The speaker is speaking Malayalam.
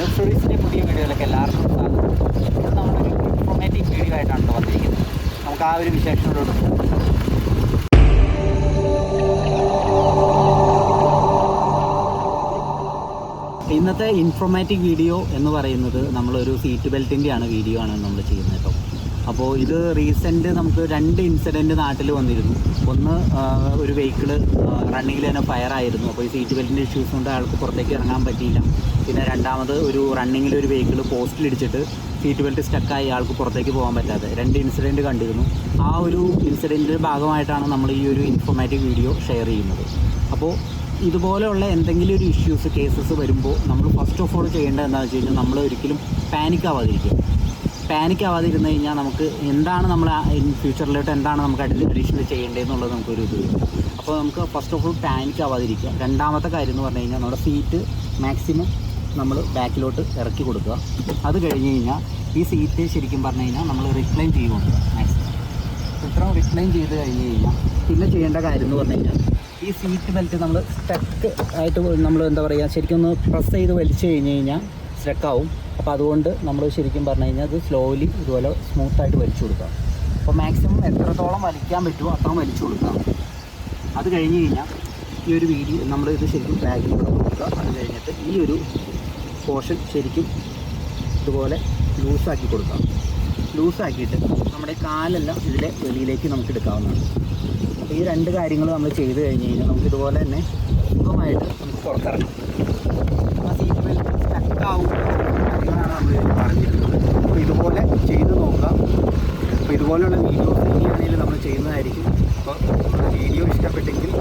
അനൂപ് സ്റ്റോറീസിന്റെ പുതിയ വീഡിയോയിലേക്ക് എല്ലാവർക്കും സ്വാഗതം ഇത് നമ്മളൊരു ഇൻഫോർമേറ്റീവ് വീഡിയോ ആയിട്ടാണ് വന്നിരിക്കുന്നത്. നമുക്ക് ആ ഒരു വിശേഷങ്ങളോട് ഇന്നത്തെ ഇൻഫോർമാറ്റീവ് വീഡിയോ എന്ന് പറയുന്നത് നമ്മളൊരു സീറ്റ് ബെൽറ്റിന്റെയാണ് വീഡിയോ ആണ് നമ്മൾ ചെയ്യുന്നത് കേട്ടോ. അപ്പോൾ ഇത് റീസെന്റ് നമുക്ക് രണ്ട് ഇൻസിഡന്റ് നാട്ടിൽ വന്നിരുന്നു. ഒന്ന് ഒരു വെഹിക്കിൾ റണ്ണിങ്ങിൽ തന്നെ ഫയർ ആയിരുന്നു. അപ്പോൾ ഈ സീറ്റ് ബെൽറ്റിന്റെ ഇഷ്യൂസ് കൊണ്ട് ആൾക്ക് പുറത്തേക്ക് ഇറങ്ങാൻ പറ്റിയില്ല. പിന്നെ രണ്ടാമത് ഒരു റണ്ണിങ്ങിൽ ഒരു വെഹിക്കിൾ പോസ്റ്റിൽ ഇടിച്ചിട്ട് സീറ്റ് ബെൽറ്റ് സ്റ്റക്കായി ആൾക്ക് പുറത്തേക്ക് പോകാൻ പറ്റാതെ. രണ്ട് ഇൻസിഡന്റ് കണ്ടിരുന്നു. ആ ഒരു ഇൻസിഡന്റിന്റെ ഭാഗമായിട്ടാണ് നമ്മൾ ഈ ഒരു ഇൻഫോർമാറ്റീവ് വീഡിയോ ഷെയർ ചെയ്യുന്നത്. അപ്പോൾ ഇതുപോലെയുള്ള എന്തെങ്കിലും ഒരു ഇഷ്യൂസ് കേസസ് വരുമ്പോൾ നമ്മൾ ഫസ്റ്റ് ഓഫ് ഓൾ ചെയ്യേണ്ടത് എന്താണെന്ന് വെച്ച് കഴിഞ്ഞാൽ നമ്മൾ ഒരിക്കലും പാനിക് ആവാതിരിക്കുക. പാനിക് ആവാതിരുന്ന് കഴിഞ്ഞാൽ നമുക്ക് എന്താണ് നമ്മൾ ഇൻ ഫ്യൂച്ചറിലോട്ട് എന്താണ് നമുക്ക് അഡീഷണൽ ചെയ്യേണ്ടതെന്നുള്ളത് നമുക്കൊരു ഇത് അപ്പോൾ നമുക്ക് ഫസ്റ്റ് ഓഫ് ഓൾ പാനിക് ആവാതിരിക്കുക. രണ്ടാമത്തെ കാര്യം എന്ന് പറഞ്ഞു കഴിഞ്ഞാൽ നമ്മുടെ സീറ്റ് മാക്സിമം നമ്മൾ ബാക്കിലോട്ട് ഇറക്കി കൊടുക്കുക. അത് കഴിഞ്ഞ് കഴിഞ്ഞാൽ ഈ സീറ്റ് ശരിക്കും പറഞ്ഞു കഴിഞ്ഞാൽ നമ്മൾ റിക്ലൈൻ ചെയ്യുന്നുണ്ട് മാക്സിമം ഇത്രയും റിക്ലൈൻ ചെയ്ത് കഴിഞ്ഞ് കഴിഞ്ഞാൽ പിന്നെ ചെയ്യേണ്ട കാര്യം എന്ന് പറഞ്ഞു കഴിഞ്ഞാൽ ഈ സീറ്റ് ബെൽറ്റ് നമ്മൾ സ്റ്റക്ക് ആയിട്ട് നമ്മൾ എന്താ പറയുക ശരിക്കും ഒന്ന് പ്രസ് ചെയ്ത് വലിച്ചു കഴിഞ്ഞ് കഴിഞ്ഞാൽ സ്റ്റക്കാവും അപ്പോൾ അതുകൊണ്ട് നമ്മൾ ശരിക്കും പറഞ്ഞു കഴിഞ്ഞാൽ അത് സ്ലോലി ഇതുപോലെ സ്മൂത്തായിട്ട് വലിച്ചു കൊടുക്കാം അപ്പോൾ മാക്സിമം എത്രത്തോളം വലിക്കാൻ പറ്റുമോ അത്രയും വലിച്ചു കൊടുക്കാം അത് കഴിഞ്ഞ് കഴിഞ്ഞാൽ ഈ ഒരു വീഡിയോ നമ്മൾ ഇത് ശരിക്കും ബാഗിലൂടെ കൊടുക്കുക. അത് കഴിഞ്ഞിട്ട് ഈ ഒരു പോർഷൻ ശരിക്കും ഇതുപോലെ ലൂസാക്കി കൊടുക്കാം ലൂസാക്കിയിട്ട് നമ്മുടെ കാലെല്ലാം ഇതിലെ വെളിയിലേക്ക് നമുക്ക് എടുക്കാവുന്നതാണ്. അപ്പോൾ ഈ രണ്ട് കാര്യങ്ങൾ നമ്മൾ ചെയ്ത് കഴിഞ്ഞ് കഴിഞ്ഞാൽ നമുക്ക് ഇതുപോലെ തന്നെ സുഖമായിട്ട് നമുക്ക് പുറത്തിറങ്ങാം. ആ സീറ്റ് ബെൽറ്റ് സ്റ്റക്ക് ആവുന്ന കാര്യങ്ങളാണ് നമ്മൾ പറഞ്ഞിരുന്നത് അപ്പോൾ ഇതുപോലെ ചെയ്ത് നോക്കാം. അപ്പോൾ ഇതുപോലെയുള്ള വീഡിയോസ് ഇനിയാണെങ്കിൽ നമ്മൾ ചെയ്യുന്നതായിരിക്കും. അപ്പോൾ വീഡിയോ ഇഷ്ടപ്പെട്ടെങ്കിൽ